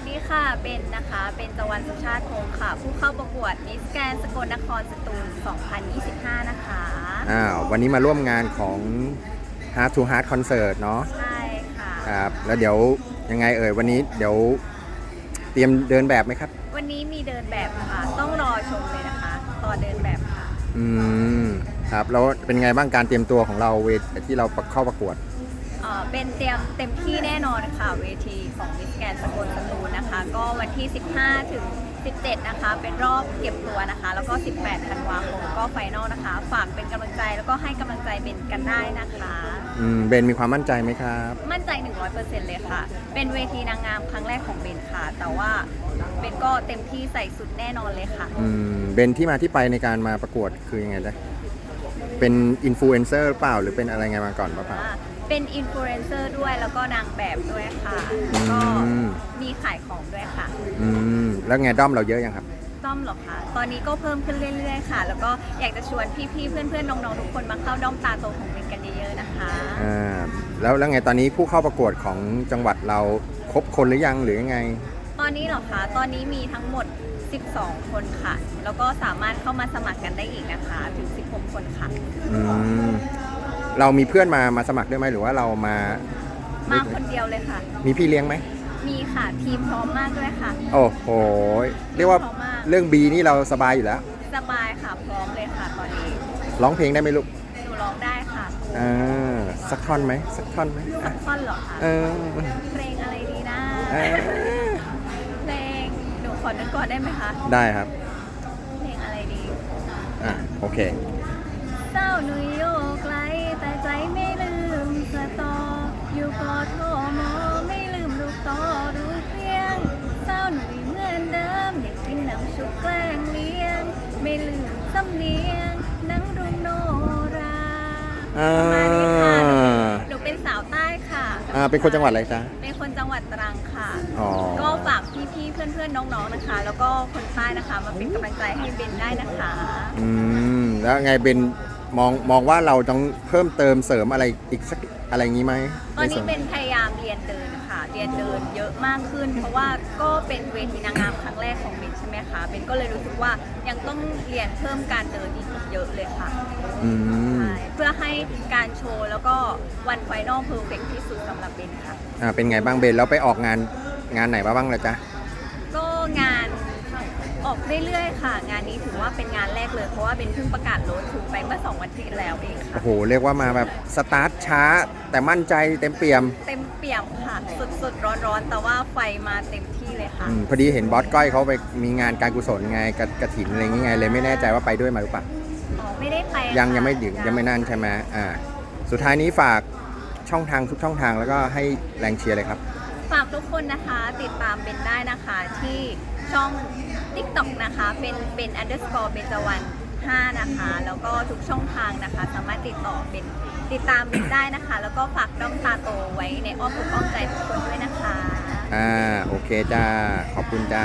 วัสดีค่ะ เป็นนะคะ เป็นจวันสุชาติพงศ์ค่ะ ผู้เข้าประกวดมิสแกนสกลนครสตูล 2025 นะคะ อ้าววันนี้มาร่วมงานของ Heart to Heart Concert เนาะใช่ค่ะ ครับ แล้วเดี๋ยวยังไงเอ่ยวันนี้เดี๋ยวเตรียมเดินแบบไหมครับ วันนี้มีเดินแบบค่ะ ต้องรอชมเลยนะคะ ตอนเดินแบบค่ะ อืม ครับ แล้วเป็นไงบ้างการเตรียมตัวของเราเวทที่เราเข้าประกวด เอ่อเป็นเตรียมเต็มที่แน่นอนค่ะเวทีของมิสแกนสกลสตูลนะคะ ก็วันที่ 15 ถึง 17 นะคะ เป็นรอบเก็บตัวนะคะ แล้วก็ 18 ธันวาคมก็ไฟนอลนะคะ ฝากเป็นกำลังใจแล้วก็ให้กำลังใจเบนกันได้นะคะ อืมเบนมีความมั่นใจไหมครับ มั่นใจ 100%เลยค่ะ เป็นเวทีนางงามครั้งแรกของเบนค่ะ แต่ว่าเบนก็เต็มที่ใส่สุดแน่นอนเลยค่ะ อืมเบนที่มาที่ไปในการมาประกวดคือยังไงจ๊ะเป็นอินฟลูเอนเซอร์เปล่าหรือเป็นอะไรไงมาก่อนเปล่า อ่า เป็นอินฟลูเอนเซอร์ด้วยแล้วก็นางแบบด้วยค่ะแล้วก็อืม มีขายของด้วยค่ะ อืมแล้วไงด้อมเราเยอะยังครับด้อมเหรอคะ ตอนนี้ก็เพิ่มขึ้นเรื่อยๆ ค่ะ แล้วก็อยากจะชวนพี่ๆ เพื่อนๆ น้องๆ ทุกคนมาเข้าด้อมตาโตของเบนกันเยอะๆ นะคะ อ่า แล้วแล้วไงตอนนี้ผู้เข้าประกวดของจังหวัดเราครบคนหรือยังหรือยังไง ตอนนี้เหรอคะ ตอนนี้มีทั้งหมด 12 คนค่ะ แล้วก็สามารถเข้ามาสมัครกันได้อีกนะคะ ถึง 16 คนค่ะ อืม เรามีเพื่อนมามาสมัครด้วยไหมหรือว่าเรามา มาคนเดียวเลยค่ะ มีพี่เลี้ยงไหม มีค่ะทีมพร้อมมากด้วยค่ะ โอ้โห เรียกว่าพร้อมมาก เรื่องบีนี่เราสบายอยู่แล้ว สบายค่ะพร้อมเลยค่ะตอนนี้ร้องเพลงได้ไหมลูกหนูร้องได้ค่ะอ่าสักท่อนไหมสักท่อนไหมสัอะกท่อนเหรอคะเออเพลงอะไรดีนะเออเพลงหนูขอนึกก่อนได้ไหมคะได้ครับ เพลงอะไรดี อะโอเค เศร้าหนุ่ยอยู่ไกล ไม่ลืมสำเนียงนังรุ่งโนราอ่า ประมาณนี้ค่ะหนูเป็นสาวใต้ค่ะอ่าเป็นคนจังหวัดอะไรจ๊ะ เป็นคนจังหวัดตรังค่ะ อ๋อ ก็ฝากพี่ๆเพื่อนๆน้องๆนะคะ แล้วก็คนใต้นะคะมาเป็นกำลังใจให้เบนได้นะคะ อืม แล้วไงเบนมองมองว่าเราต้องเพิ่มเติมเสริมอะไรอีกสักอะไรงี้ไหมตอนนี้ใส่วเป็นพยายามเรียนเดินค่ะ เรียนเดินเยอะมากขึ้น เพราะว่าก็เป็นเวทีนางงามครั้งแรกของเบนใช่ไหมคะเบนก็เลยรู้สึกว่ายังต้องเรียนเพิ่มการเดินอีกเยอะเลยค่ะอืมใช่เพื่อให้การโชว์แล้วก็วันไฟนอลเพอร์เฟกที่สุดสำหรับเบนค่ะ อ่าเป็นไงบ้างเบนแล้วไปออกงานงานไหนมาบ้างละจ๊ะ ก็งานออก เรื่อยๆค่ะ งานนี้ถือว่าเป็นงานแรกเลย เพราะว่าเบนเพิ่งประกาศโรดทูไปเมื่อสองวันที่แล้วเองค่ะ โอ้โห เรียกว่ามาแบบสตาร์ทช้า แต่มั่นใจเต็มเปี่ยมเต็มเปี่ยมค่ะสุดๆ ร้อนๆ แต่ว่าไฟมาเต็มที่เลยค่ะอมพอดีเห็นบอสก้อยเขาไปมีงานการกุศลไงกระกระถินอะไรอย่างเงี้ยเลยไม่แน่ใจว่าไปด้วยมาหรือเปล่า อ๋อ ไม่ได้ไปยังค่ะยังไม่ดึงยังไม่นั่นใช่ไหมอ่า สุดท้ายนี้ฝากช่องทางทุกช่องทางแล้วก็ให้แรงเชียร์เลยครับ ฝากทุกคนนะคะติดตามเบนได้นะคะที่ช่อง TikTok นะคะ เป็นเป็น underscore เบนจวัน5นะคะ แล้วก็ทุกช่องทางนะคะ สามารถติดต่อเป็นติดตามเบนได้นะคะ แล้วก็ฝากด้อมตาโตไว้ในอ้อมอกอ้อมใจทุกคนด้วยนะคะ อ่า โอเคจ้า ขอบคุณจ้า